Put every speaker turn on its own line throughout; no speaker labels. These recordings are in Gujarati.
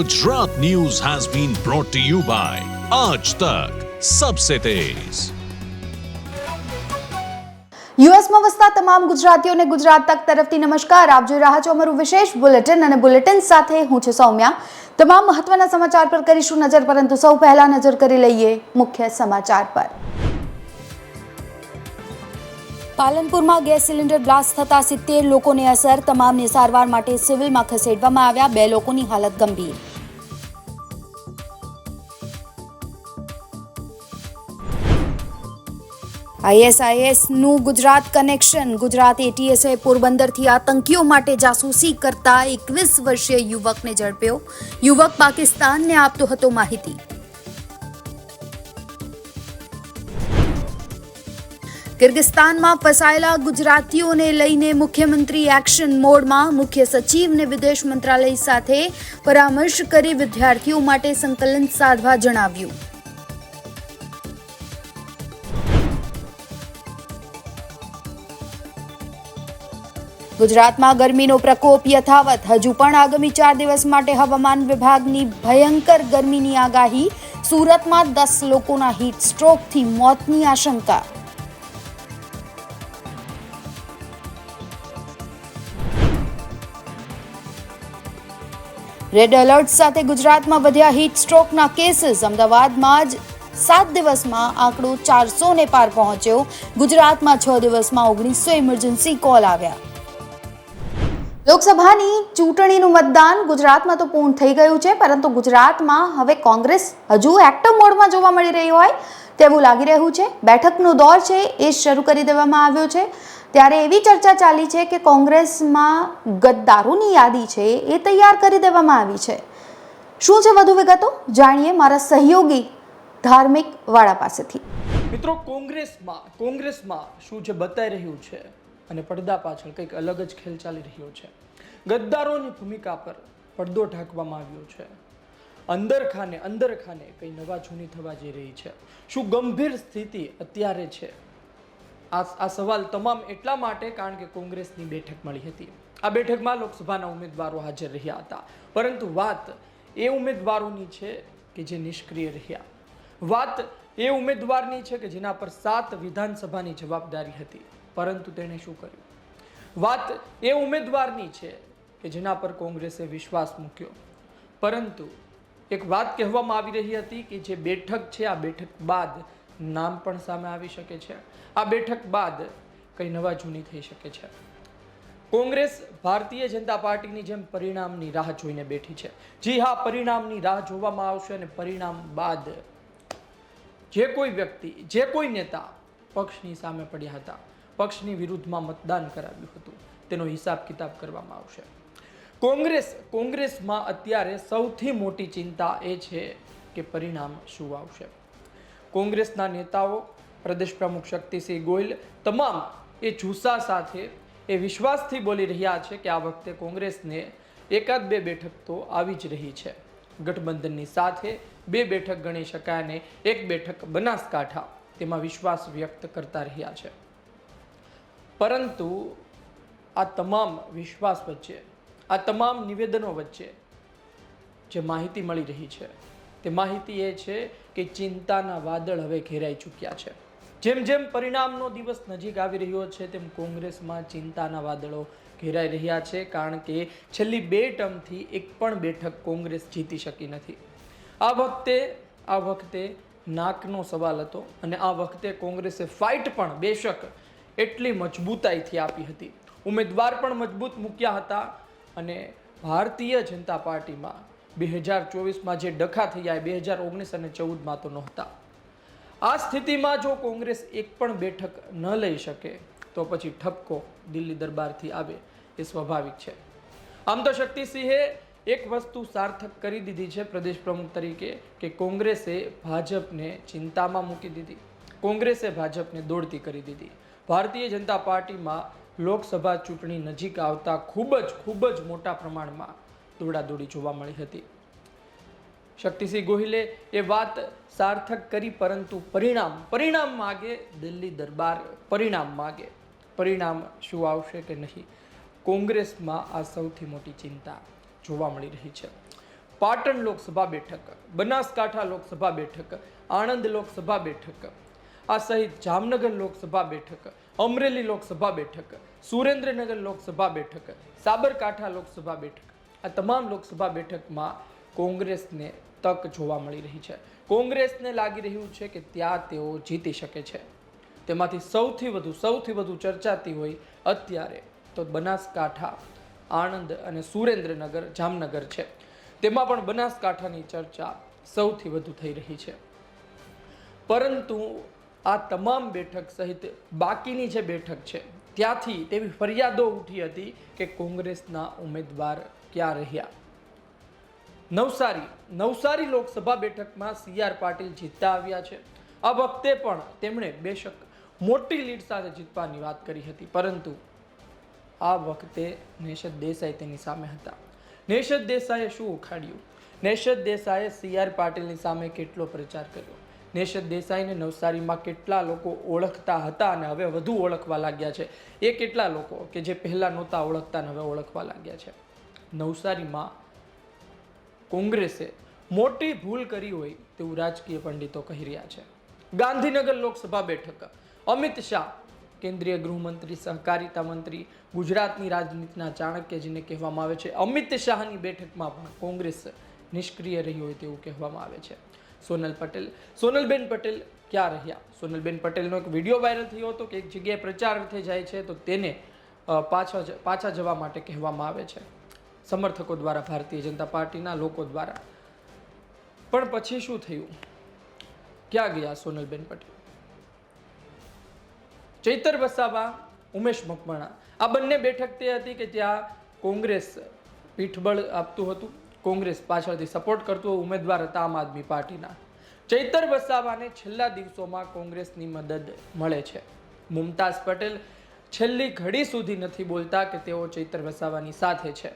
Gujarat news has been brought to you by Aaj Tak Sabse Tez.
યુએસમાં વસતા તમામ ગુજરાતીઓને ગુજરાત તક તરફથી નમસ્કાર. આપ જોઈ રહ્યા છો અમારું વિશેષ બુલેટિન અને બુલેટિન સાથે હું છું સૌમ્યા. તમામ મહત્વના સમાચાર પર કરીશું નજર, પરંતુ સૌ પહેલા નજર કરી લઈએ મુખ્ય સમાચાર પર. પાલનપુરમાં ગેસ સિલિન્ડર બ્લાસ્ટ થતા સિત્તેર લોકોને અસર, તમામને સારવાર માટે સિવિલમાં ખસેડવામાં આવ્યા બે લોકોની હાલત ગંભીર. આઈએસઆઈએસનું ગુજરાત કનેક્શન ગુજરાત એટીએસએ પોરબંદરથી આતંકીઓ માટે જાસૂસી કરતા એકવીસ વર્ષીય યુવકને ઝડપ્યો. યુવક પાકિસ્તાનને આપતો હતો માહિતી. કિર્ગિસ્તાનમાં ફસાયેલા ગુજરાતીઓને લઈને મુખ્યમંત્રી એક્શન મોડમાં મુખ્ય સચિવને વિદેશ મંત્રાલય સાથે પરામર્શ કરી વિદ્યાર્થીઓ માટે સંકલન સાધવા જણાવ્યું. ગુજરાતમાં ગરમીનો પ્રકોપ યથાવત. હજુ પણ આગામી ચાર દિવસ માટે હવામાન વિભાગની ભયંકર ગરમીની આગાહી. સુરતમાં દસ લોકોના હીટ સ્ટ્રોકથી મોતની આશંકા. રેડ એલર્ટ સાથે ગુજરાતમાં વધ્યા હીટ સ્ટ્રોકના કેસીસ અમદાવાદમાં જ સાત દિવસમાં આંકડો ચારસો ને પાર પહોંચ્યો. ગુજરાતમાં છ દિવસમાં ઓગણીસો ઇમરજન્સી કોલ આવ્યા. લોકસભાની ચૂંટણીનું મતદાન ગુજરાતમાં તો પૂર્ણ થઈ ગયું છે, પરંતુ ગુજરાતમાં હવે કોંગ્રેસ હજુ એક્ટિવ મોડમાં જોવા મળી રહી હોય તેવું લાગી રહ્યું છે. બેઠકનો દોર છે એ શરૂ કરી દેવામાં આવ્યો છે. ત્યારે એવી ચર્ચા ચાલી છે કે કોંગ્રેસમાં ગદ્દારોની યાદી છે એ તૈયાર કરી દેવામાં આવી છે. શું છે વધુ વિગતો? જાણીએ મારા સહયોગી ધાર્મિક વાળા પાસેથી.
મિત્રો, કોંગ્રેસમાં કોંગ્રેસમાં શું છે બતાઈ રહ્યું છે? અને પડદા પાછળ કંઈક અલગ જ ખેલ ચાલી રહ્યો છે. ગદ્દારોની ભૂમિકા પર પડદો ઢાંકવામાં આવ્યો છે. અંદર ખાને અંદર ખાને કંઈ નવા જૂની થવા જઈ રહી છે. શું ગંભીર સ્થિતિ અત્યારે છે? આ આ સવાલ તમામ એટલા માટે કારણ કે કોંગ્રેસની બેઠક મળી હતી. આ બેઠકમાં લોકસભાના ઉમેદવારો હાજર રહ્યા હતા. પરંતુ વાત એ ઉમેદવારોની છે કે જે નિષ્ક્રિય રહ્યા. વાત એ ઉમેદવારની છે કે જેના પર સાત વિધાનસભાની જવાબદારી હતી. પરંતુ તેણે શું કર્યું? વાત એ ઉમેદવારની છે કે જેના પર કોંગ્રેસે વિશ્વાસ મૂક્યો. પરંતુ એક વાત કહેવામાં આવી રહી હતી કે જે બેઠક છે, આ બેઠક બાદ નામ પણ સામે આવી શકે છે. આ બેઠક બાદ કંઈ નવા જૂની થઈ શકે છે. કોંગ્રેસ ભારતીય જનતા પાર્ટીની જેમ પરિણામની રાહ જોઈને બેઠી છે. જી હા, પરિણામની રાહ જોવામાં આવશે અને પરિણામ બાદ જે કોઈ વ્યક્તિ, જે કોઈ નેતા પક્ષની સામે પડ્યા હતા. પક્ષની વિરુદ્ધમાં મતદાન કરાવ્યું હતું. તેનો હિસાબ કિતાબ કરવામાં આવશે. કોંગ્રેસ, કોંગ્રેસમાં અત્યારે સૌથી મોટી ચિંતા એ છે કે પરિણામ શું આવશે. કોંગ્રેસના નેતાઓ, પ્રદેશ પ્રમુખ શક્તિસિંહ ગોયલ તમામ એ જુસ્સા સાથે એ વિશ્વાસથી બોલી રહ્યા છે કે આ વખતે કોંગ્રેસને એકાદ બે બેઠક તો આવી જ રહી છે. ગઠબંધનની સાથે બે બેઠક ગણી શકાય અને એક બેઠક બનાસકાંઠા તેમાં વિશ્વાસ વ્યક્ત કરતા રહ્યા છે. પરંતુ આ તમામ વિશ્વાસ વચ્ચે, આ તમામ નિવેદનો વચ્ચે જે માહિતી મળી રહી છે, તે માહિતી એ છે કે ચિંતાના વાદળ હવે ઘેરાઈ ચૂક્યા છે. જેમ જેમ પરિણામનો દિવસ નજીક આવી રહ્યો છે, તેમ કોંગ્રેસમાં ચિંતાના વાદળો ઘેરાઈ રહ્યા છે, કારણ કે છેલ્લી બે ટર્મથી એક પણ બેઠક કોંગ્રેસ જીતી શકી નથી. આ વખતે આ વખતે નાકનો સવાલ હતો અને આ વખતે કોંગ્રેસે ફાઇટ પણ બેશક એટલી મજબૂતાઈથી આપી હતી. ઉમેદવાર પણ મજબૂત મૂક્યા હતા અને ભારતીય જનતા પાર્ટીમાં બે હજાર ચોવીસમાં જે ડખા થયા એ બે હજાર ઓગણીસ અને ચૌદમાં તો નહોતા. આ સ્થિતિમાં જો કોંગ્રેસ એક પણ બેઠક ન લઈ શકે, તો પછી ઠપકો દિલ્હી દરબારથી આવે એ સ્વાભાવિક છે. આમ તો શક્તિસિંહે એક વસ્તુ સાર્થક કરી દીધી છે પ્રદેશ પ્રમુખ તરીકે, કે કોંગ્રેસે ભાજપને ચિંતામાં મૂકી દીધી. કોંગ્રેસે ભાજપને દોડતી કરી દીધી. ભારતીય જનતા પાર્ટીમાં લોકસભા ચૂંટણી નજીક આવતા ખૂબ જ ખૂબ જ મોટા પ્રમાણમાં દોડાદોડી જોવા મળી હતી. શક્તિસિંહ ગોહિલે એ વાત સાર્થક કરી, પરંતુ પરિણામ પરિણામ માગે દિલ્હી દરબાર, પરિણામ માગે. પરિણામ શું આવશે કે નહીં? કોંગ્રેસમાં આ સૌથી મોટી ચિંતા જોવા મળી રહી છે. પાટણ લોકસભા બેઠક, બનાસકાંઠા લોકસભા બેઠક, આણંદ લોકસભા બેઠક, આ સહિત જામનગર લોકસભા બેઠક અમરેલી લોકસભા બેઠક, સુરેન્દ્રનગર લોકસભા બેઠક, સાબરકાંઠા લોકસભા બેઠક, આ તમામ લોકસભા બેઠકમાં કોંગ્રેસને તક જોવા મળી રહી છે. કોંગ્રેસને લાગી રહ્યું છે કે ત્યાં તેઓ જીતી શકે છે. તેમાંથી સૌથી વધુ સૌથી વધુ ચર્ચાતી હોય અત્યારે તો બનાસકાંઠા, આણંદ અને સુરેન્દ્રનગર, જામનગર છે. તેમાં પણ બનાસકાંઠાની ચર્ચા સૌથી વધુ થઈ રહી છે. પરંતુ આ તમામ બેઠક સહિત બાકીની જે બેઠક છે, ત્યાંથી તેવી ફરિયાદો ઉઠી હતી કે કોંગ્રેસના ઉમેદવાર ક્યાં રહ્યા. નવસારી નવસારી લોકસભા બેઠકમાં સી આર પાટીલ જીતતા આવ્યા છે. આ વખતે પણ તેમણે બેશક મોટી લીડ સાથે જીતવાની વાત કરી હતી, પરંતુ આ વખતે નેશદ દેસાઈ તેની સામે હતા. નેશદ દેસાઈએ શું ઉખાડ્યું? નેશદ દેસાઈએ સી આર પાટીલની સામે કેટલો પ્રચાર કર્યો? નેશદ દેસાઈને નવસારીમાં કેટલા લોકો ઓળખતા હતા અને હવે વધુ ઓળખવા લાગ્યા છે. એ કેટલા લોકો કે જે પહેલાં નહોતા ઓળખતા અને હવે ઓળખવા લાગ્યા છે. નવસારીમાં કોંગ્રેસે મોટી ભૂલ કરી હોય તેવું રાજકીય પંડિતો કહી રહ્યા છે. ગાંધીનગર લોકસભા બેઠક. અમિત શાહ, કેન્દ્રીય ગૃહમંત્રી, સહકારિતા મંત્રી, ગુજરાતની રાજનીતિના ચાણક્ય જેને કહેવામાં આવે છે. અમિત શાહની બેઠકમાં પણ કોંગ્રેસ નિષ્ક્રિય રહી હોય તેવું કહેવામાં આવે છે. સોનલ પટેલ. સોનલબેન પટેલ ક્યાં રહ્યા? સોનલબેન પટેલનો એક વીડિયો વાયરલ થયો હતો કે એક જગ્યાએ પ્રચાર અર્થે જાય છે તો તેને પાછા પાછા જવા માટે કહેવામાં આવે છે. સમર્થકો દ્વારા, ભારતીય જનતા પાર્ટીના લોકો દ્વારા. પણ પછી શું થયું? ક્યાં ગયા સોનલબેન પટેલ? ચૈતર વસાવા, ઉમેશ મકવાણા. આ બંને બેઠક તે હતી કે ત્યાં કોંગ્રેસ પીઠબળ આપતું હતું. કોંગ્રેસ પાછળથી સપોર્ટ કરતું ઉમેદવાર હતા આમ આદમી પાર્ટીના. ચૈતર વસાવાને છેલ્લા દિવસોમાં કોંગ્રેસની મદદ મળે છે. મુમતાઝ પટેલ છેલ્લી ઘડી સુધી નથી બોલતા કે તેઓ ચૈતર વસાવાની સાથે છે.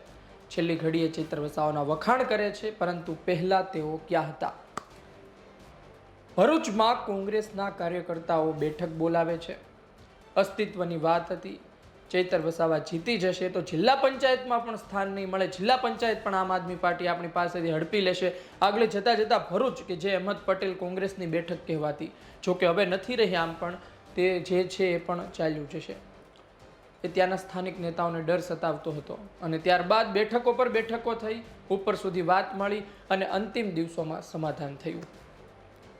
છેલ્લી ઘડીએ ચૈતર વસાવાના વખાણ કરે છે, પરંતુ પહેલા તેઓ ક્યાં હતા? ભરૂચમાં કોંગ્રેસના કાર્યકર્તાઓ બેઠક બોલાવે છે. અસ્તિત્વની વાત હતી. ચૈતર વસાવા જીતી જશે તો જિલ્લા પંચાયતમાં પણ સ્થાન નહીં મળે. જિલ્લા પંચાયત પણ આમ આદમી પાર્ટી આપણી પાસેથી હડપી લેશે. આગળ જતાં જતાં ભરૂચ કે જે અહેમદ પટેલ કોંગ્રેસની બેઠક કહેવાતી. જો કે હવે નથી રહી આમ પણ તે જે છે એ પણ ચાલ્યું જશે. એ ત્યાંના સ્થાનિક નેતાઓને ડર સતાવતો હતો. અને ત્યારબાદ બેઠકો પર બેઠકો થઈ, ઉપર સુધી વાત મળી અને અંતિમ દિવસોમાં સમાધાન થયું.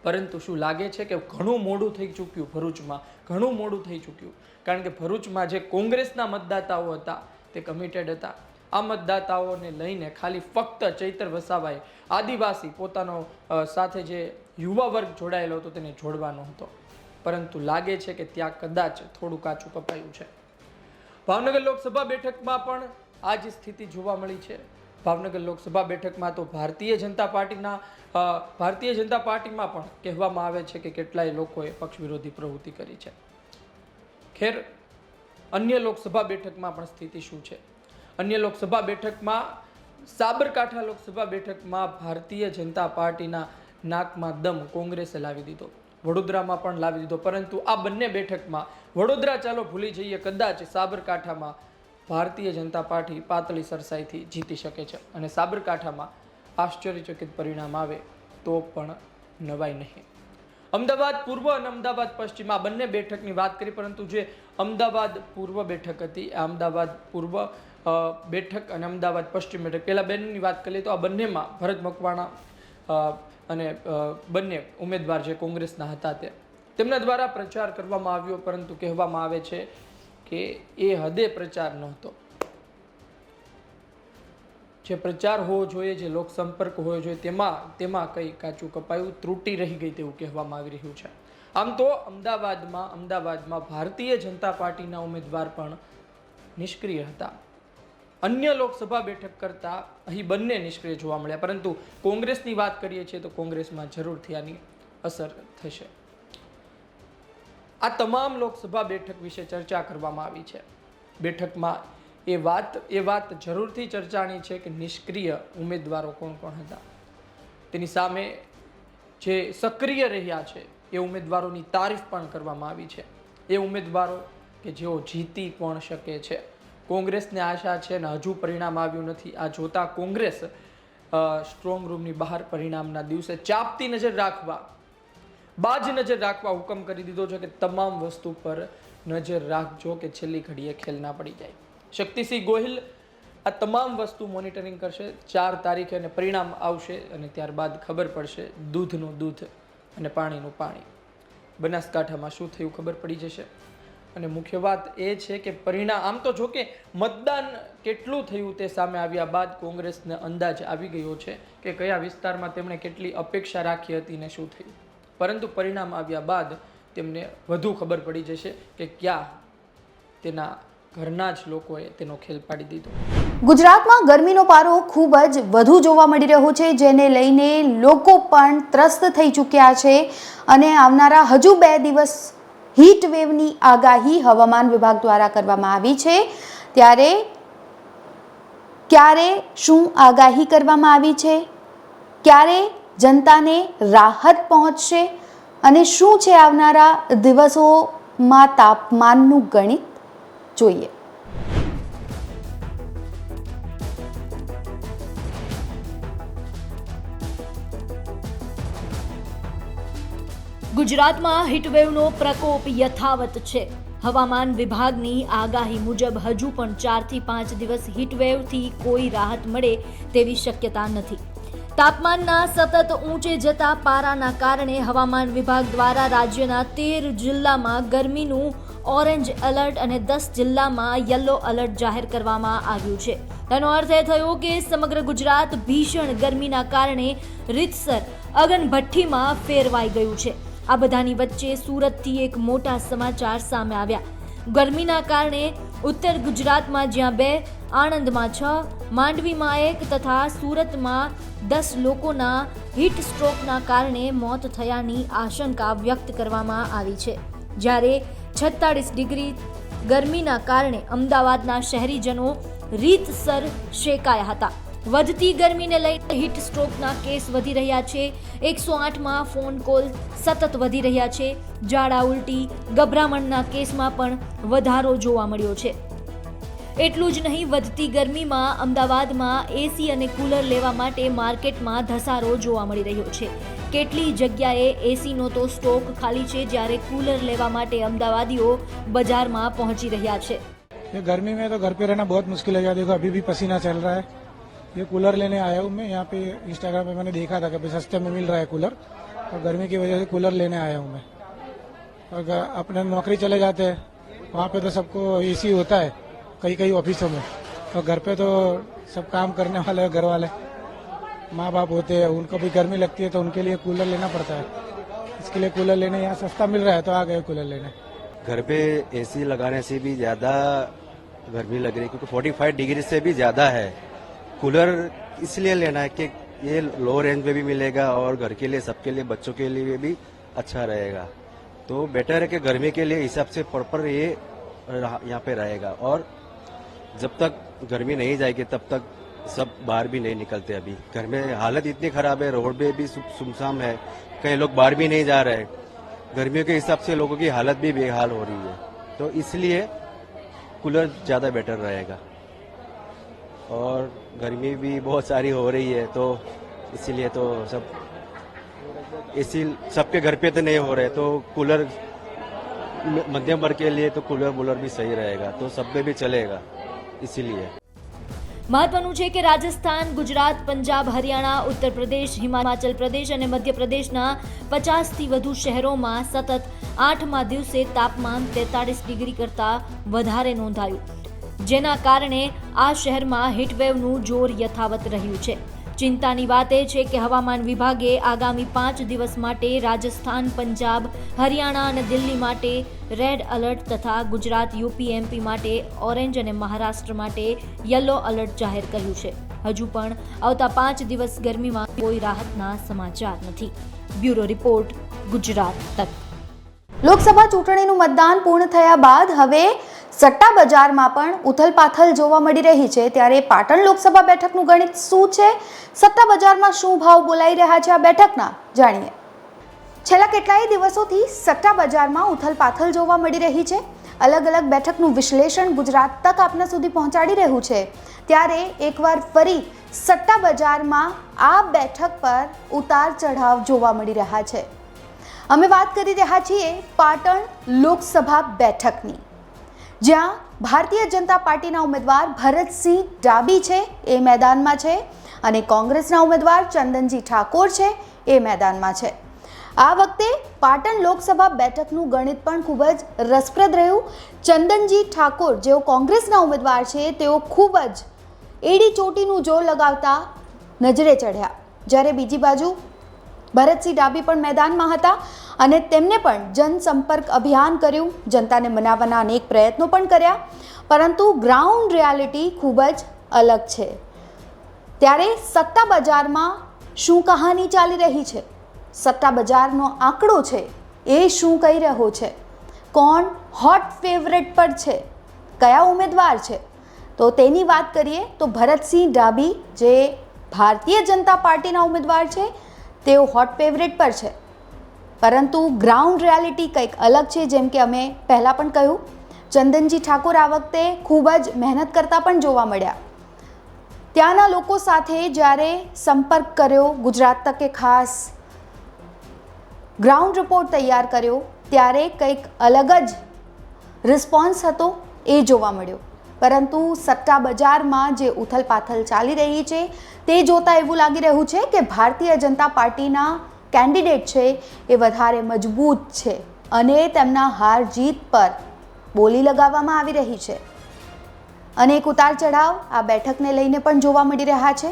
પરંતુ શું લાગે છે કે ઘણું મોડું થઈ ચૂક્યું ભરૂચમાં? ઘણું મોડું થઈ ચૂક્યું. કારણ કે ભરૂચમાં જે કોંગ્રેસના મતદાતાઓ હતા, તે કમિટેડ હતા. આ મતદાતાઓને લઈને ખાલી ફક્ત ચૈતર વસાવાએ આદિવાસી પોતાનો સાથે જે યુવા વર્ગ જોડાયેલો હતો તેને જોડવાનો હતો. પરંતુ લાગે છે કે ત્યાં કદાચ થોડું કાચું કપાયું છે. ભાવનગર લોકસભા બેઠકમાં પણ આ જ સ્થિતિ જોવા મળી છે. ભાવનગર લોકસભા બેઠકમાં તો ભારતીય જનતા પાર્ટીના ભારતીય જનતા પાર્ટીમાં પણ કહેવામાં આવે છે કે કેટલાય લોકોએ પક્ષ વિરોધી પ્રવૃત્તિ કરી છે. ખેર, અન્ય લોકસભા બેઠકમાં પણ સ્થિતિ શું છે? અન્ય લોકસભા બેઠકમાં, સાબરકાંઠા લોકસભા બેઠકમાં ભારતીય જનતા પાર્ટીના નાકમાં દમ કોંગ્રેસે લાવી દીધો. વડોદરામાં પણ લાવી દીધો. પરંતુ આ બંને બેઠકમાં, વડોદરા ચાલો ભૂલી જઈએ, કદાચ સાબરકાંઠામાં ભારતીય જનતા પાર્ટી પાતળી સરસાઈથી જીતી શકે છે અને સાબરકાંઠામાં આશ્ચર્યચકિત પરિણામ આવે તો પણ નવાઈ નહીં. અમદાવાદ પૂર્વ અને અમદાવાદ પશ્ચિમ આ બંને બેઠકની વાત કરી, પરંતુ જે અમદાવાદ પૂર્વ બેઠક હતી એ અમદાવાદ પૂર્વ બેઠક અને અમદાવાદ પશ્ચિમ બેઠક, પહેલાં બેનની વાત કરીએ તો આ બંનેમાં ભરત મકવાણા અને બંને ઉમેદવાર જે કોંગ્રેસના હતા તે, તેમના દ્વારા પ્રચાર કરવામાં આવ્યો, પરંતુ કહેવામાં આવે છે કે એ હદે પ્રચાર નહોતો. જે પ્રચાર હોવો જોઈએ, જે લોકસંપર્ક હોવો જોઈએ, તેમાં તેમાં કંઈ કાચું કપાયું, ત્રુટી રહી ગઈ તેવું કહેવામાં આવી રહ્યું છે. આમ તો અમદાવાદમાં અમદાવાદમાં ભારતીય જનતા પાર્ટીના ઉમેદવાર પણ નિષ્ક્રિય હતા. અન્ય લોકસભા બેઠક કરતાં અહીં બંને નિષ્ક્રિય જોવા મળ્યા. પરંતુ કોંગ્રેસની વાત કરીએ છીએ તો કોંગ્રેસમાં જરૂરથી આની અસર થશે. આ તમામ લોકસભા બેઠક વિશે ચર્ચા કરવામાં આવી છે. બેઠકમાં એ વાત એ વાત જરૂરથી ચર્ચાની છે કે નિષ્ક્રિય ઉમેદવારો કોણ કોણ હતા. તેની સામે જે સક્રિય રહ્યા છે, એ ઉમેદવારોની તારીફ પણ કરવામાં આવી છે. એ ઉમેદવારો કે જેઓ જીતી પણ શકે છે. કોંગ્રેસને આશા છે ને હજુ પરિણામ આવ્યું નથી. આ જોતા કોંગ્રેસ સ્ટ્રોંગ રૂમની બહાર પરિણામના દિવસે ચાપતી નજર રાખવા બાજ નજર રાખવા હુકમ કરી દીધો છે કે તમામ વસ્તુ પર નજર રાખજો કે છેલ્લી ઘડીએ ખેલ ના પડી જાય. શક્તિસિંહ ગોહિલ આ તમામ વસ્તુ મોનિટરિંગ કરશે. ચાર તારીખે અને પરિણામ આવશે અને ત્યારબાદ ખબર પડશે દૂધનું દૂધ અને પાણીનું પાણી. બનાસકાંઠામાં શું થયું ખબર પડી જશે? અને મુખ્ય વાત એ છે કે પરિણામ, આમ તો જો કે મતદાન કેટલું થયું તે સામે આવ્યા બાદ કોંગ્રેસને અંદાજ આવી ગયો છે કે કયા વિસ્તારમાં તેમણે કેટલી અપેક્ષા રાખી હતી ને શું થયું? પરંતુ પરિણામ આવ્યા બાદ તેમને વધુ ખબર પડી જશે કે ક્યાં તેના ઘરના જ લોકોએ તેનો ખેલ પાડી દીધો.
ગુજરાતમાં ગરમીનો પારો ખૂબ જ વધુ જોવા મળી રહ્યો છે, જેને લઈને લોકો પણ ત્રસ્ત થઈ ચૂક્યા છે અને આવનારા હજુ બે દિવસ હીટ વેવની આગાહી હવામાન વિભાગ દ્વારા કરવામાં આવી છે. ત્યારે ક્યારે શું આગાહી કરવામાં આવી છે? ક્યારે જનતાને રાહત પહોંચશે અને શું છે આવનારા દિવસોમાં તાપમાનનું ગણિત? જોઈએ.
ગુજરાતમાં હીટવેવનો પ્રકોપ યથાવત છે. હવામાન વિભાગની આગાહી મુજબ હજુ પણ ચારથી પાંચ દિવસ હીટવેવથી કોઈ રાહત મળે તેવી શક્યતા નથી. તાપમાનના સતત ઊંચે જતા પારાના કારણે હવામાન વિભાગ દ્વારા રાજ્યના તેર જિલ્લામાં ગરમીનું ઓરેન્જ એલર્ટ અને દસ જિલ્લામાં યલો એલર્ટ જાહેર કરવામાં આવ્યું છે. તેનો અર્થ એ થયો કે સમગ્ર ગુજરાત ભીષણ ગરમીના કારણે રીતસર અગનભઠ્ઠીમાં ફેરવાઈ ગયું છે. આ બધાની વચ્ચે સુરતથી એક મોટા સમાચાર સામે આવ્યા. ગરમીના કારણે ઉત્તર ગુજરાતમાં જ્યાં બે, આણંદમાં છ, માંડવીમાં એક તથા સુરતમાં દસ લોકોના હીટ સ્ટ્રોકના કારણે મોત થયાની આશંકા વ્યક્ત કરવામાં આવી છે. જ્યારે છત્તાળીસ ડિગ્રી ગરમીના કારણે અમદાવાદના શહેરીજનો રીતસર શેકાયા હતા. વધતી ગરમીને લઈને હીટ સ્ટ્રોકના કેસ વધી રહ્યા છે. એકસો આઠમાં ફોન કોલ સતત વધી રહ્યા છે. ઝાડા ઉલટી, ગભરામણના કેસમાં પણ વધારો જોવા મળ્યો છે. એટલું જ નહીં, વધતી ગરમીમાં અમદાવાદમાં એસી અને કુલર લેવા માટે માર્કેટમાં ધસારો જોવા મળી રહ્યો છે. કેટલી જગ્યાએ એસીનો તો સ્ટોક ખાલી છે જ્યારે કુલર લેવા માટે અમદાવાદીઓ બજારમાં પહોંચી રહ્યા છે.
ગરમી મેં તો ઘર પે રહેના બહુ મુશ્કિલ હો દેખો, અભી ભી પસીના ચલ રહા હૈ. ये कूलर लेने आया हूँ मैं, यहाँ पे इंस्टाग्राम पे मैंने देखा था कि सस्ते में मिल रहा है कूलर, और गर्मी की वजह से कूलर लेने आया हूँ मैं। और अपने नौकरी चले जाते हैं, वहाँ पे तो सबको एसी होता है कई कई ऑफिसों में। और घर पे तो सब काम करने वाले घर वाले। माँ बाप होते हैं, उनको भी गर्मी लगती है तो उनके लिए कूलर लेना पड़ता है। इसके लिए कूलर लेने यहाँ सस्ता मिल रहा है तो आ गए कूलर लेने।
घर पे एसी लगाने से भी ज़्यादा गर्मी लग रही है, क्योंकि 45 डिग्री से भी ज़्यादा है। कूलर इसलिए लेना है कि ये लो रेंज में भी मिलेगा और घर के लिए, सबके लिए, बच्चों के लिए भी अच्छा रहेगा। तो बेटर है कि गर्मी के लिए हिसाब से प्रॉपर ये यहाँ पे रहेगा। और जब तक गर्मी नहीं जाएगी, तब तक सब बाहर भी नहीं निकलते अभी। घर में हालत इतनी खराब है, रोड पे भी सुम- सुमसाम है कई लोग बाहर भी नहीं जा रहे गर्मियों के हिसाब से लोगों की हालत भी बेहाल हो रही है। तो इसलिए कूलर ज़्यादा बेटर रहेगा। और गर्मी भी बहुत सारी हो रही है तो इसीलिए तो सब एसी सबके घर पे तो नहीं हो रहे तो कूलर म- मध्यम वर्ग के लिए तो कूलर वूलर भी सही रहेगा तो सब में भी चलेगा इसीलिए
મહત્વનું છે કે રાજસ્થાન ગુજરાત પંજાબ હરિયાણા ઉત્તર પ્રદેશ હિમાચલ પ્રદેશ અને મધ્યપ્રદેશના પચાસથી વધુ શહેરોમાં સતત આઠમા દિવસે તાપમાન તેતાળીસ ડિગ્રી કરતાં વધારે નોંધાયું જેના કારણે આ શહેરમાં હીટવેવનું જોર યથાવત રહ્યું છે. ચિંતાની વાત એ છે કે હવામાન વિભાગે આગામી પાંચ દિવસ માટે રાજસ્થાન, પંજાબ, હરિયાણા અને દિલ્હી માટે રેડ એલર્ટ તથા ગુજરાત, યુપી, એમપી માટે ઓરેન્જ અને મહારાષ્ટ્ર માટે યલો એલર્ટ જાહેર કર્યું છે. હજુ પણ આવતા પાંચ દિવસ ગરમીમાં કોઈ રાહતના સમાચાર નથી. બ્યુરો રિપોર્ટ, ગુજરાત તક.
લોકસભા ચૂંટણીનું મતદાન પૂર્ણ થયા બાદ હવે સટ્ટા બજારમાં પણ ઉથલપાથલ જોવા મળી રહી છે. ત્યારે પાટણ લોકસભા બેઠકનું ગણિત શું છે? સટ્ટા બજારમાં શું ભાવ બોલાઈ રહ્યા છે આ બેઠકના? જાણીએ. છેલ્લા કેટલાય દિવસોથી સટ્ટા બજારમાં ઉથલપાથલ જોવા મળી રહી છે. અલગ અલગ બેઠકનું વિશ્લેષણ ગુજરાત તક આપના સુધી પહોંચાડી રહ્યું છે. ત્યારે એકવાર ફરી સટ્ટા બજારમાં આ બેઠક પર ઉતાર ચઢાવ જોવા મળી રહ્યા છે. અમે વાત કરી રહ્યા છીએ પાટણ લોકસભા બેઠકની. જ્યાં ભારતીય જનતા પાર્ટીના ઉમેદવાર ભરતસિંહ ડાબી છે, એ મેદાનમાં છે અને કોંગ્રેસના ઉમેદવાર ચંદનજી ઠાકોર છે, એ મેદાનમાં છે. આ વખતે પાટણ લોકસભા બેઠકનું ગણિત પણ ખૂબ જ રસપ્રદ રહ્યું. ચંદનજી ઠાકોર જેઓ કોંગ્રેસના ઉમેદવાર છે, તેઓ ખૂબ જ એડી ચોટીનું જોર લગાવતા નજરે ચઢ્યા. જ્યારે બીજી બાજુ ભરતસિંહ ડાબી પણ મેદાનમાં હતા અને તેમને પણ જનસંપર્ક અભિયાન કર્યું. જનતાને મનાવવાના અનેક પ્રયત્નો પણ કર્યા, પરંતુ ગ્રાઉન્ડ રિયાલિટી ખૂબ જ અલગ છે. ત્યારે સત્તા બજારમાં શું કહાની ચાલી રહી છે? સત્તા બજારનો આંકડો છે એ શું કહી રહ્યો છે? કોણ હોટ ફેવરેટ પર છે? કયા ઉમેદવાર છે? તો તેની વાત કરીએ તો ભરતસિંહ ડાબી જે ભારતીય જનતા પાર્ટીના ઉમેદવાર છે તેઓ હોટ ફેવરેટ પર છે. પરંતુ ગ્રાઉન્ડ રિયાલિટી કંઈક અલગ છે જેમ કે અમે પહેલાં પણ કહ્યું, ચંદનજી ઠાકોર આ વખતે ખૂબ જ મહેનત કરતા પણ જોવા મળ્યા. ત્યાંના લોકો સાથે જ્યારે સંપર્ક કર્યો ગુજરાત તકે ખાસ ગ્રાઉન્ડ રિપોર્ટ તૈયાર કર્યો, ત્યારે કંઈક અલગ જ રિસ્પોન્સ હતો એ જોવા મળ્યો. પરંતુ સટ્ટા બજારમાં જે ઉથલપાથલ ચાલી રહી છે, તે જોતાં એવું લાગી રહ્યું છે કે ભારતીય જનતા પાર્ટીના કેન્ડિડેટ છે એ વધારે મજબૂત છે અને તેમના હાર જીત પર બોલી લગાવવામાં આવી રહી છે. અને એક ઉતાર ચઢાવ આ બેઠકને લઈને પણ જોવા મળી રહ્યા છે.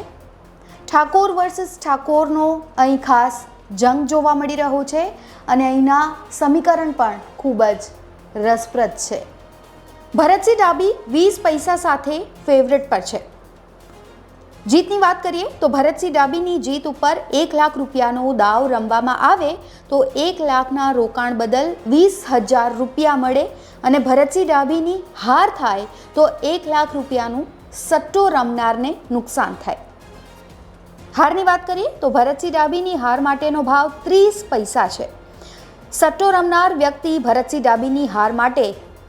ઠાકોર વર્સિસ ઠાકોરનો અહીં ખાસ જંગ જોવા મળી રહ્યો છે અને અહીંના સમીકરણ પણ ખૂબ જ રસપ્રદ છે. ભરતસિંહ ડાબી વીસ પૈસા સાથે ફેવરેટ પર છે. જીતની વાત કરીએ તો ભરતસિંહ ડાબીની જીત ઉપર એક લાખ રૂપિયાનો દાવ રમવામાં આવે તો એક લાખના રોકાણ બદલ વીસ હજાર રૂપિયા મળે અને ભરતસિંહ ડાબીની હાર થાય તો એક લાખ રૂપિયાનું સટ્ટો રમનારને નુકસાન થાય. હારની વાત કરીએ તો ભરતસિંહ ડાબીની હાર માટેનો ભાવ ત્રીસ પૈસા છે. સટ્ટો રમનાર વ્યક્તિ ભરતસિંહ ડાબીની હાર માટે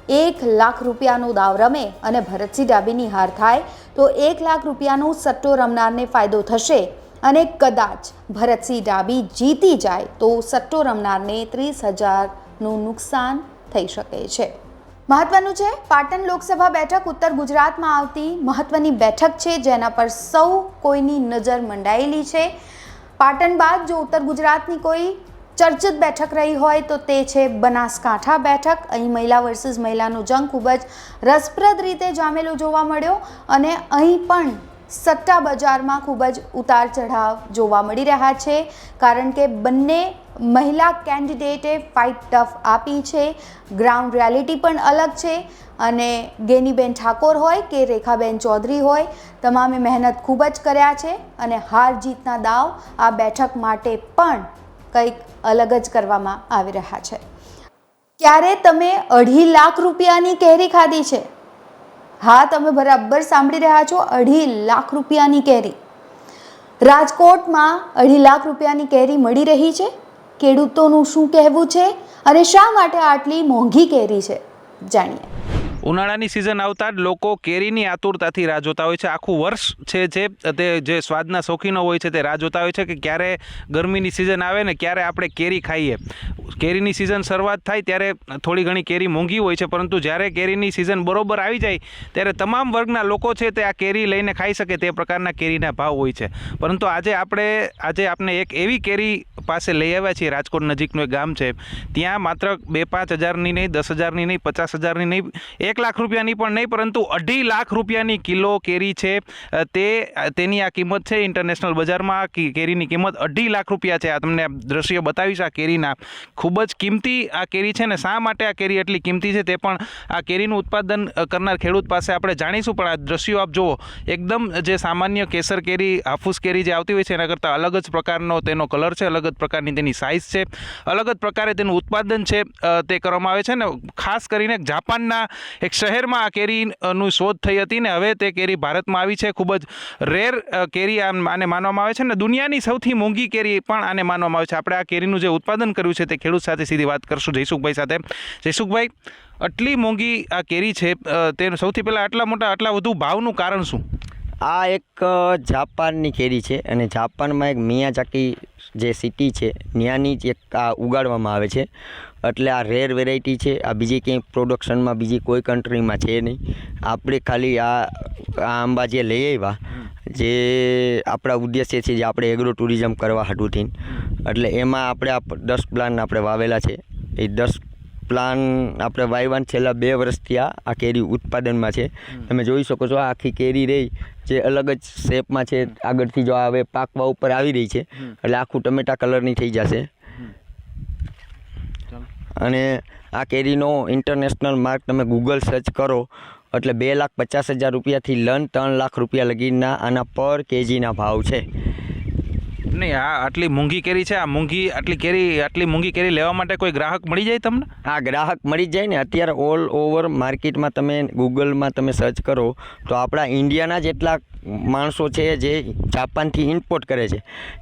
એક લાખ રૂપિયાનો દાવ રમે અને ભરતસિંહ ડાબીની હાર થાય, તો એક લાખ રૂપિયાનો સટ્ટો રમનારને ફાયદો થશે. અને કદાચ ભરતસિંહ ડાબી જીતી જાય, તો સટ્ટો રમનારને ત્રીસ હજારનું નુકસાન થઈ શકે છે. મહત્વનું છે, પાટણ લોકસભા બેઠક ઉત્તર ગુજરાતમાં આવતી મહત્વની બેઠક છે, જેના પર સૌ કોઈની નજર મંડાયેલી છે. પાટણ બાદ જો ઉત્તર ગુજરાતની કોઈ ચર્ચિત બેઠક રહી હોય તો તે છે બનાસકાંઠા બેઠક. અહીં મહિલા વર્સિસ મહિલાનો જંગ ખૂબ જ રસપ્રદ રીતે જામેલો જોવા મળ્યો અને અહીં પણ સટ્ટા બજારમાં ખૂબ જ ઉતાર ચઢાવ જોવા મળી રહ્યા છે. કારણ કે બંને મહિલા કેન્ડિડેટે ફાઇટ ટફ આપી છે. ગ્રાઉન્ડ રિયાલિટી પણ અલગ છે અને ગેનીબેન ઠાકોર હોય કે રેખાબેન ચૌધરી હોય, તમામે મહેનત ખૂબ જ કર્યા છે અને હાર જીતના દાવ આ બેઠક માટે પણ કંઈક અલગ જ કરવામાં આવી રહ્યા છે. ક્યારે તમે અઢી લાખ રૂપિયાની કેરી ખાધી છે? હા, તમે બરાબર સાંભળી રહ્યા છો, અઢી લાખ રૂપિયાની કેરી. રાજકોટમાં અઢી લાખ રૂપિયાની કેરી મળી રહી છે? ખેડૂતોનું શું કહેવું છે? અને શા માટે આટલી મોંઘી કેરી છે? જાણીએ.
ઉનાળાની સિઝન આવતા જ લોકો કેરીની આતુરતાથી રાહ જોતા હોય છે. આખું વર્ષ છે જે, તે જે સ્વાદના શોખીનો હોય છે તે રાહ જોતા હોય છે કે ક્યારે ગરમીની સિઝન આવે ને ક્યારે આપણે કેરી ખાઈએ. કેરીની સિઝન શરૂઆત થાય ત્યારે થોડી ઘણી કેરી મોંઘી હોય છે, પરંતુ જ્યારે કેરીની સિઝન બરોબર આવી જાય, ત્યારે તમામ વર્ગના લોકો છે તે આ કેરી લઈને ખાઈ શકે તે પ્રકારના કેરીના ભાવ હોય છે. પરંતુ આજે આપણે આજે આપણે એક એવી કેરી પાસે લઈ આવ્યા છીએ, રાજકોટ નજીકનું એક ગામ છે. ત્યાં માત્ર બે પાંચ હજારની નહીં, દસ હજારની નહીં, પચાસ હજારની નહીં, એક લાખ રૂપિયાની પણ નહીં, પરંતુ અઢી લાખ રૂપિયાની કિલો કેરી છે. તે, તેની આ કિંમત છે ઇન્ટરનેશનલ બજારમાં કેરીની કિંમત અઢી લાખ રૂપિયા છે. આ તમને દ્રશ્ય બતાવીશ આ કેરીના ખૂબ જ કિંમતી આ કેરી છે ને શા માટે આ કેરી એટલી કિંમતી છે તે પણ આ કેરીનું ઉત્પાદન કરનાર ખેડૂત પાસે આપણે જાણીશું, પણ આ દ્રશ્યો આપ જુઓ, એકદમ જે સામાન્ય કેસર કેરી, હાફૂસ કેરી જે આવતી હોય છે, એના કરતાં અલગ જ પ્રકારનો તેનો કલર છે, અલગ જ પ્રકારની તેની સાઇઝ છે, અલગ જ પ્રકારે તેનું ઉત્પાદન છે તે કરવામાં આવે છે ને ખાસ કરીને જાપાનના એક શહેરમાં આ કેરીનું શોધ થઈ હતી ને હવે તે કેરી ભારતમાં આવી છે, ખૂબ જ રેર કેરી આને માનવામાં આવે છે ને દુનિયાની સૌથી મોંઘી કેરી પણ આને માનવામાં આવે છે. આપણે આ કેરીનું જે ઉત્પાદન કર્યું છે તે ખેડૂત સાથે સીધી વાત કરશું જયસુખભાઈ સાથે. જયસુખભાઈ, આટલી મોંઘી આ કેરી છે તે સૌથી પહેલાં આટલા મોટા, આટલા વધુ ભાવનું કારણ શું?
આ એક જાપાનની કેરી છે અને જાપાનમાં એક મિયાજાકી જે સિટી છે ત્યાંની જ એક આ ઉગાડવામાં આવે છે. એટલે આ રેર વેરાયટી છે આ બીજી ક્યાંય પ્રોડક્શનમાં બીજી કોઈ કન્ટ્રીમાં છે નહીં. આપણે ખાલી આ આ આંબા જે લઈ આવ્યા જે આપણા ઉદ્દેશ્ય છે જે આપણે એગ્રો ટુરિઝમ કરવા હાટુથી એટલે એમાં આપણે આ દસ પ્લાન આપણે વાવેલા છે. એ દસ પ્લાન આપણે વાયવાન છેલ્લા બે વર્ષથી આ આ કેરી ઉત્પાદનમાં છે. તમે જોઈ શકો છો આ આખી કેરી રહી જે અલગ જ શેપમાં છે આગળથી જો હવે પાકવા ઉપર આવી રહી છે એટલે આખું ટમેટા કલરની થઈ જશે. અને આ કેરીનો ઇન્ટરનેશનલ માર્ક તમે ગૂગલ સર્ચ કરો એટલે બે લાખ પચાસ હજાર રૂપિયાથી લન ત્રણ લાખ રૂપિયા લગીના આના પર કેજીના ભાવ છે.
નહીં, આ આટલી મૂંગી કેરી છે, આ મૂંગી આટલી કેરી, આટલી મૂંગી કેરી લેવા માટે કોઈ ગ્રાહક મળી જાય તમને?
આ ગ્રાહક મળી જાય ને, અત્યારે ઓલ ઓવર માર્કેટમાં તમે ગૂગલમાં તમે સર્ચ કરો, તો આપણા ઇન્ડિયાના જેટલા માણસો છે જે જાપાનથી ઇમ્પોર્ટ કરે છે,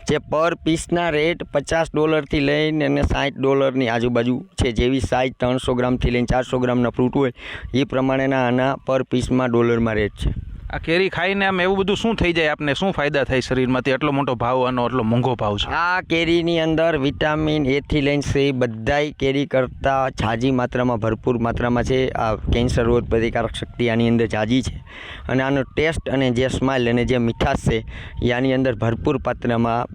જે પર પીસના રેટ પચાસ ડોલરથી લઈને અને સાઠ ડોલરની આજુબાજુ છે, જેવી સાઈઝ ત્રણસો ગ્રામથી લઈને ચારસો ગ્રામના ફ્રૂટ હોય, એ પ્રમાણેના આના પર પીસમાં ડોલરમાં રેટ છે.
આ કેરી ખાઈને આમ એવું બધું શું થઈ જાય? આપને શું ફાયદા થાય શરીરમાંથી? એટલો મોટો ભાવ આનો એટલો મોંઘો ભાવ છે.
આ કેરીની અંદર વિટામિન એથી લઈને સી બધાય કેરી કરતાં ઝાઝી માત્રામાં, ભરપૂર માત્રામાં છે. આ કેન્સર રોગ પ્રતિકારક શક્તિ આની અંદર ઝાઝી છે. અને આનો ટેસ્ટ અને જે સ્માઇલ અને જે મીઠાશ છે એ આની અંદર ભરપૂર પાત્રમાં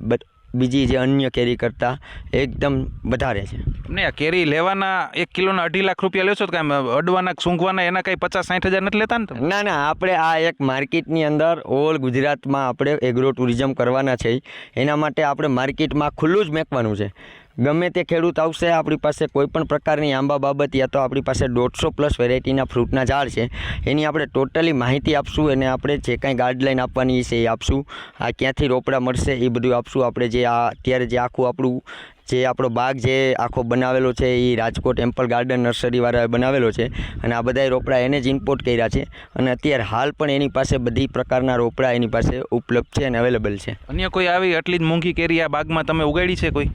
બીજી જે અન્ય કેરી કરતાં એકદમ વધારે છે.
ને આ કેરી લેવાના એક કિલોના અઢી લાખ રૂપિયા લેશો તો કાંઈ અડવાના સૂંઘવાના એના કાંઈ પચાસ સાઠ હજાર નથી લેતા ને
ના ના આપણે આ એક માર્કેટની અંદર ઓલ ગુજરાતમાં આપણે એગ્રો ટુરિઝમ કરવાના છે. એના માટે આપણે માર્કેટમાં ખુલ્લું જ મેકવાનું છે. ગમે તે ખેડૂત આવશે, આપણી પાસે કોઈ પણ પ્રકારની આંબા બાબત યા તો આપણી પાસે દોઢસો પ્લસ વેરાયટીના ફ્રૂટના ઝાડ છે. એની આપણે ટોટલી માહિતી આપશું અને આપણે જે કાંઈ ગાઈડલાઈન આપવાની છે એ આપશું. આ ક્યાંથી રોપડા મળશે એ બધું આપશું. આપણે જે આ અત્યારે જે આખું આપણું જે આપણો બાગ જે આખો બનાવેલો છે એ રાજકોટ એમ્પલ ગાર્ડન નર્સરીવાળાએ બનાવેલો છે અને આ બધાય રોપડા એને જ ઇમ્પોર્ટ કર્યા છે. અને અત્યારે હાલ પણ એની પાસે બધી પ્રકારના રોપડા એની પાસે ઉપલબ્ધ છે અને અવેલેબલ છે.
અન્ય કોઈ આવી આટલી જ મોંઘી કેરી આ બાગમાં તમે ઉગાડી છે કોઈ?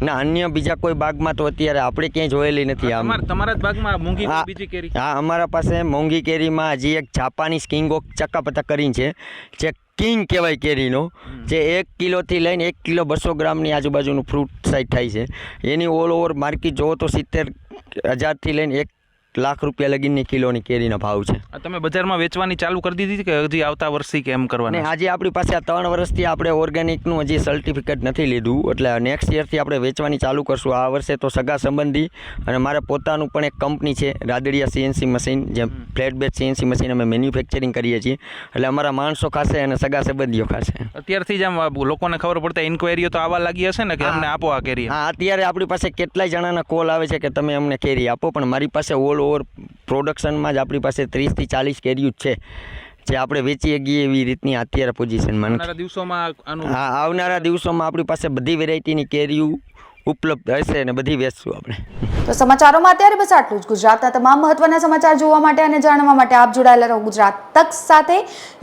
ના અન્ય બીજા કોઈ બાગમાં તો અત્યારે આપણે ક્યાંય જોયેલી નથી આમ.
તમારા જ બાગમાં મોંઘી
હા
બીજી કેરી?
હા અમારા પાસે મોંઘી કેરીમાં હજી એક જાપાનીઝ કિંગ ચક્કાપતા કરીને છે જે કિંગ કહેવાય કેરીનો જે એક કિલોથી લઈને એક કિલો બસો ગ્રામની આજુબાજુનું ફ્રૂટ સાઇડ થાય છે. એની ઓલ ઓવર માર્કેટ જોવો તો સિત્તેર હજારથી લઈને એક લાખ રૂપિયા લગીની કિલોની કેરીનો ભાવ છે.
તમે બજારમાં વેચવાની ચાલુ કરી દીધી કે હજી આવતા વર્ષથી કે એમ કરવાની
આજે આપણી પાસે આ ત્રણ વર્ષથી આપણે ઓર્ગેનિકનું હજી સર્ટિફિકેટ નથી લીધું એટલે નેક્સ્ટ યરથી આપણે વેચવાની ચાલુ કરશું. આ વર્ષે તો સગા સંબંધી અને મારે પોતાનું પણ એક કંપની છે રાદડિયા સીએનસી મશીન જે ફ્લેટ બેચ સીએનસી મશીન અમે મેન્યુફેક્ચરિંગ કરીએ છીએ. એટલે અમારા માણસો ખાશે અને સગા સંબંધીઓ ખાશે.
અત્યારથી જ આમ લોકોને ખબર પડતા ઇન્કવાયરીઓ તો આવવા લાગી હશે ને કે અમને આપો આ કેરી
હા અત્યારે આપણી પાસે કેટલાય જણાના કોલ આવે છે કે તમે અમને કેરી આપો પણ મારી પાસે ઓલ ઓવર પ્રોડક્શનમાં જ આપણી પાસે ત્રીસથી ચાલીસ કેરીઓ છે જે આપણે વેચી શકીએ એવી રીતની અત્યારે પોઝિશનમાં
દિવસોમાં
હા આવનારા દિવસોમાં આપણી પાસે બધી વેરાયટીની કેરીઓ ઉપલબ્ધ હશે અને બધી વેચશું આપણે.
તો સમાચારોમાં અત્યારે બસ આટલું જ. ગુજરાતના તમામ મહત્વના સમાચાર જોવા માટે અને જાણવા માટે આપ જોડાયેલા રહો ગુજરાત તક સાથે.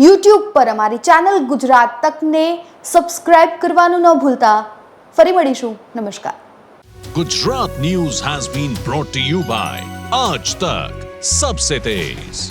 યુટ્યુબ પર અમારી ચેનલ ગુજરાત તકને સબસ્ક્રાઇબ કરવાનું ન ભૂલતા. ફરી મળીશું. નમસ્કાર.
Gujarat News has been brought to you by Aaj तक सबसे Tez